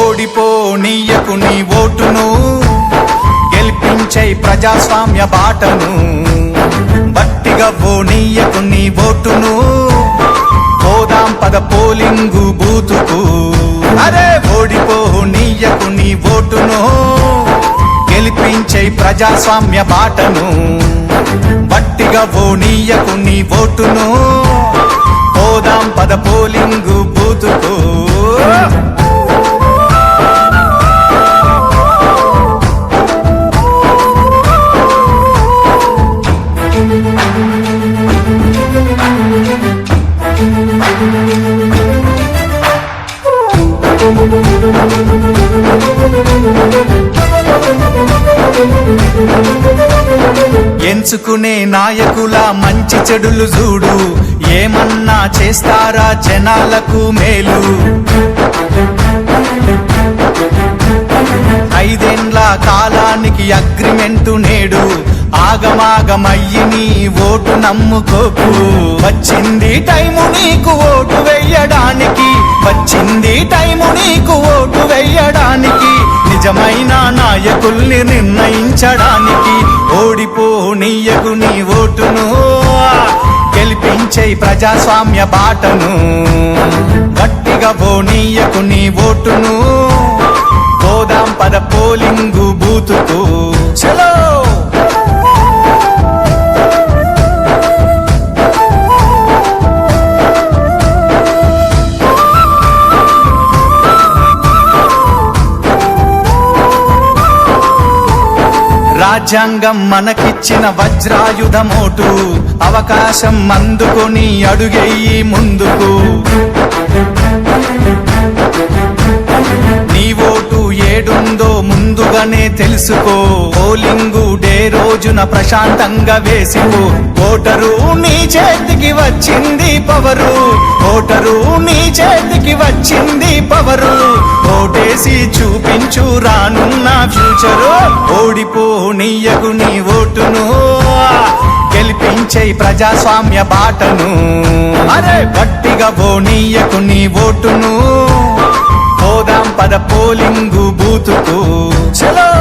ఓడిపోనీయకు నీ ఓటును గెలిపించై ప్రజాస్వామ్య బాటను. బట్టిగా పోనీయకు నీ ఓటును పోదాం పద పోలింగు బూతుకు. అరే ఓడిపోనీయకు నీ ఓటును. గెలిపించే ప్రజాస్వామ్య బాటను. బట్టిగా నీయకు నీ ఓటును. పోదాం పద పోలింగు బూతుకు. ఎంచుకునే నాయకుల మంచి చెడులు చూడు. ఏమన్నా చేస్తారా జనాలకు మేలు? ఐదేండ్ల కాలానికి అగ్రిమెంటు నేడు. ఆగమాగమయ్యి నీ ఓటు నమ్ముకోకు. వచ్చింది టైము నీకు ఓటు వెయ్యడానికి. వచ్చింది టైము నీకు ఓటు వెయ్యడానికి. నిజమైన నాయకుల్ని నిర్ణయించడానికి. ఓడిపోనీయకు నీ ఓటును. గెలిపించే ప్రజాస్వామ్య బాటను. గట్టిగా పోనీయకు నీ ఓటును. పోదాం పద పోలింగు బూతుకు. చలో రాజ్యాంగం మనకిచ్చిన వజ్రాయుధమోటు. అవకాశం అందుకొని అడుగెయ్యి ముందుకు. ఏడుందో ముందుగానే తెలుసుకో. పోలింగు డే రోజున ప్రశాంతంగా వేసిపో ఓటరు నీ చేతికి వచ్చింది పవరు. ఓటరు నీ చేతికి వచ్చింది పవరు. ఓటేసి చూపించు రానున్న ఫ్యూచరు. ఓడిపోనీయకు నీ ఓటును. గెలిపించే ప్రజాస్వామ్య బాటను. అరే! గట్టిగా పోనీయకు నీ ఓటును. పద పోలింగు బూతుకు. చలో